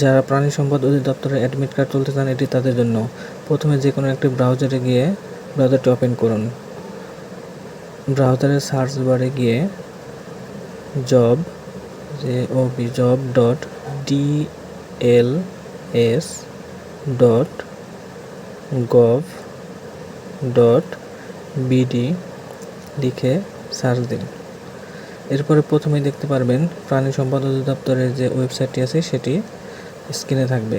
যারা প্রাণী সম্পদ অধিদপ্তরের অ্যাডমিট কার্ড তুলতে চান, এটি তাদের জন্য। প্রথমে যে কোনো একটি ব্রাউজারে গিয়ে ব্রাউজারটি ওপেন করুন। ব্রাউজারের সার্চ বারে গিয়ে job O B job dot D L S dot gov dot BD লিখে সার্চ দিন। এরপরে প্রথমেই দেখতে পারবেন প্রাণী সম্পদ অধিদপ্তরের যে ওয়েবসাইটটি আছে, সেটি স্ক্রিনে থাকবে।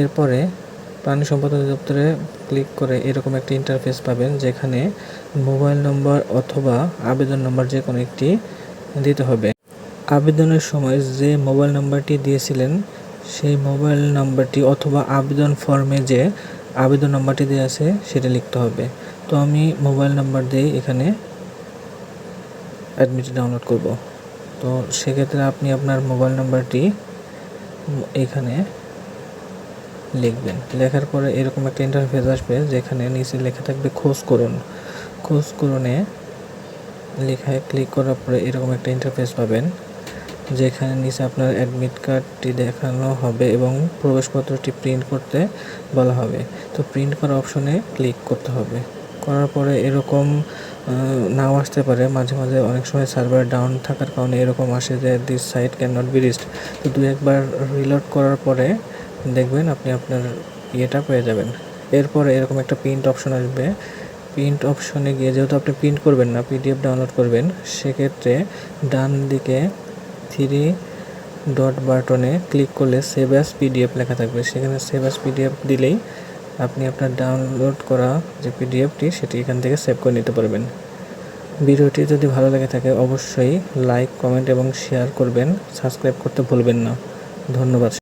এরপরে প্রাণী সম্পদ অধিদপ্তরে ক্লিক করে এরকম একটি ইন্টারফেস পাবেন, যেখানে মোবাইল নম্বর অথবা আবেদন নম্বর যে কোনো একটি দিতে হবে। আবেদনের সময় যে মোবাইল নাম্বারটি দিয়েছিলেন, সেই মোবাইল নাম্বারটি অথবা আবেদন ফর্মে যে আবেদন নাম্বারটি দেওয়া আছে, সেটা লিখতে হবে। তো আমি মোবাইল নাম্বার দিয়ে এখানে অ্যাডমিট ডাউনলোড করব। তো সেক্ষেত্রে আপনি আপনার মোবাইল নাম্বারটি এখানে লিখবেন। লেখার পরে এরকম একটা ইন্টারফেস আসবে যেখানে নিচে লেখা থাকবে খোঁজ করুন। খোঁজ করুনে লেখায় ক্লিক করার পরে এরকম একটা ইন্টারফেস পাবেন, যেখানে নিচে আপনার অ্যাডমিট কার্ডটি দেখানো হবে এবং প্রবেশপত্রটি প্রিন্ট করতে বলা হবে। তো প্রিন্ট করা অপশনে ক্লিক করতে হবে। করার পরে এরকম নাও আসতে পারে। মাঝে মাঝে অনেক সময় সার্ভার ডাউন থাকার কারণে এরকম আসে যে this site can not be reached তো দু একবার রিলোড করার পরে দেখবেন আপনি আপনার ইয়েটা পেয়ে যাবেন। এরপরে এরকম একটা প্রিন্ট অপশন আসবে। প্রিন্ট অপশনে গিয়ে যেহেতু আপনি প্রিন্ট করবেন না পিডিএফ ডাউনলোড করবেন, সেক্ষেত্রে ডান দিকে থ্রি ডট বাটনে ক্লিক করলে সেভ অ্যাস পিডিএফ লেখা থাকবে। সেখানে সেভ অ্যাস পিডিএফ দিলেই আপনি আপনার ডাউনলোড করা যে পিডিএফটি সেটি এখান থেকে সেভ করে নিতে পারবেন। ভিডিওটি যদি ভালো লেগে থাকে, অবশ্যই লাইক কমেন্ট এবং শেয়ার করবেন। সাবস্ক্রাইব করতে ভুলবেন না। ধন্যবাদ।